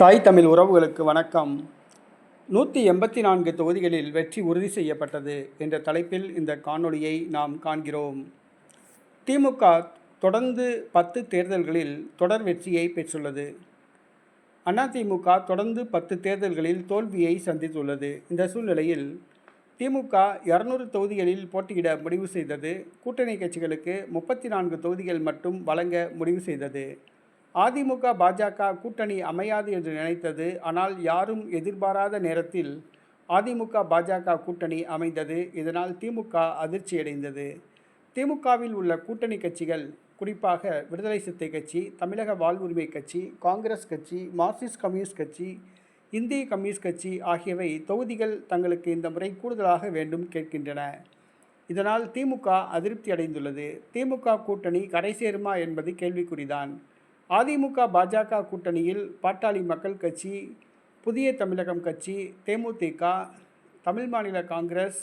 தாய் தமிழ் உறவுகளுக்கு வணக்கம். நூற்றி எண்பத்தி நான்கு தொகுதிகளில் வெற்றி உறுதி செய்யப்பட்டது என்ற தலைப்பில் இந்த காணொளியை நாம் காண்கிறோம். திமுக தொடர்ந்து பத்து தேர்தல்களில் தொடர் வெற்றியை பெற்றுள்ளது. அதிமுக தொடர்ந்து பத்து தேர்தல்களில் தோல்வியை சந்தித்துள்ளது. இந்த சூழ்நிலையில் திமுக இரநூறு தொகுதிகளில் போட்டியிட முடிவு செய்தது. கூட்டணி கட்சிகளுக்கு முப்பத்தி நான்கு தொகுதிகள் மட்டும் வழங்க முடிவு செய்தது. அதிமுக பாஜக கூட்டணி அமையாது என்று நினைத்தது. ஆனால் யாரும் எதிர்பாராத நேரத்தில் அதிமுக பாஜக கூட்டணி அமைந்தது. இதனால் திமுக அதிர்ச்சியடைந்தது. திமுகவில் உள்ள கூட்டணி கட்சிகள் குறிப்பாக விடுதலை சித்தை கட்சி தமிழக வாழ்வுரிமை கட்சி காங்கிரஸ் கட்சி மார்க்சிஸ்ட் கம்யூனிஸ்ட் கட்சி இந்திய கம்யூனிஸ்ட் கட்சி ஆகியவை தொகுதிகள் தங்களுக்கு இந்த முறை கூடுதலாக வேண்டும் கேட்கின்றன. இதனால் திமுக அதிருப்தி அடைந்துள்ளது திமுக கூட்டணி கரை சேருமா என்பது கேள்விக்குறிதான். அதிமுக பாஜக கூட்டணியில் பாட்டாளி மக்கள் கட்சி புதிய தமிழகம் கட்சி தேமுதிக தமிழ் மாநில காங்கிரஸ்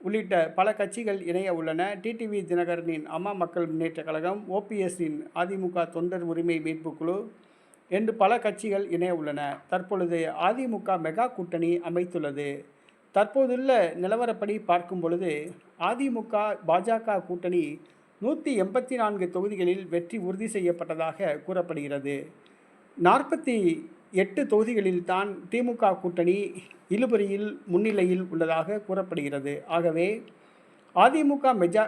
உள்ளிட்ட பல கட்சிகள் இணைய உள்ளன. டிடிவி தினகரனின் அம்மா மக்கள் முன்னேற்ற கழகம் ஓபிஎஸ்ஸின் அதிமுக தொண்டர் உரிமை மீட்பு குழு என்று பல கட்சிகள் இணைய உள்ளன. தற்பொழுது அதிமுக மெகா கூட்டணி அமைத்துள்ளது. தற்போதுள்ள நிலவரப்படி பார்க்கும் பொழுது அதிமுக பாஜக கூட்டணி நூற்றி எண்பத்தி நான்கு தொகுதிகளில் வெற்றி உறுதி செய்யப்பட்டதாக கூறப்படுகிறது. நாற்பத்தி எட்டு தொகுதிகளில் தான் திமுக கூட்டணி இழுபறியில் முன்னிலையில் உள்ளதாக கூறப்படுகிறது. ஆகவே அதிமுக மெஜா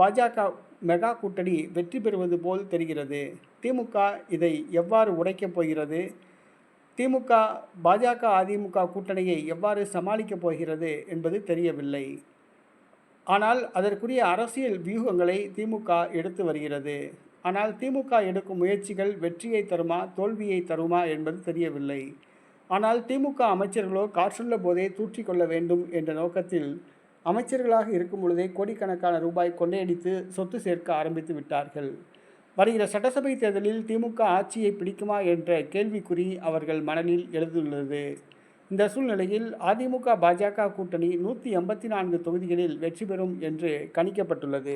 பாஜக மெகா கூட்டணி வெற்றி பெறுவது போல் தெரிகிறது. திமுக இதை எவ்வாறு உடைக்கப் போகிறது? திமுக பாஜக அதிமுக கூட்டணியை எவ்வாறு சமாளிக்கப் போகிறது என்பது தெரியவில்லை. ஆனால் அதற்குரிய அரசியல் வியூகங்களை திமுக எடுத்து வருகிறது. ஆனால் திமுக எடுக்கும் முயற்சிகள் வெற்றியை தருமா தோல்வியை தருமா என்பது தெரியவில்லை. ஆனால் திமுக அமைச்சர்களோ காற்றுள்ள போதே தூற்றிக்கொள்ள வேண்டும் என்ற நோக்கத்தில் அமைச்சர்களாக இருக்கும் பொழுதே கோடிக்கணக்கான ரூபாய் கொள்ளையடித்து சொத்து சேர்க்க ஆரம்பித்து விட்டார்கள். வருகிற சட்டசபை தேர்தலில் திமுக ஆட்சியை பிடிக்குமா என்ற கேள்விக்குறி அவர்கள் மனதில் எழுந்துள்ளது. இந்த சூழ்நிலையில் அதிமுக பாஜக கூட்டணி நூற்றி எண்பத்தி நான்கு தொகுதிகளில் வெற்றி பெறும் என்று கணிக்கப்பட்டுள்ளது.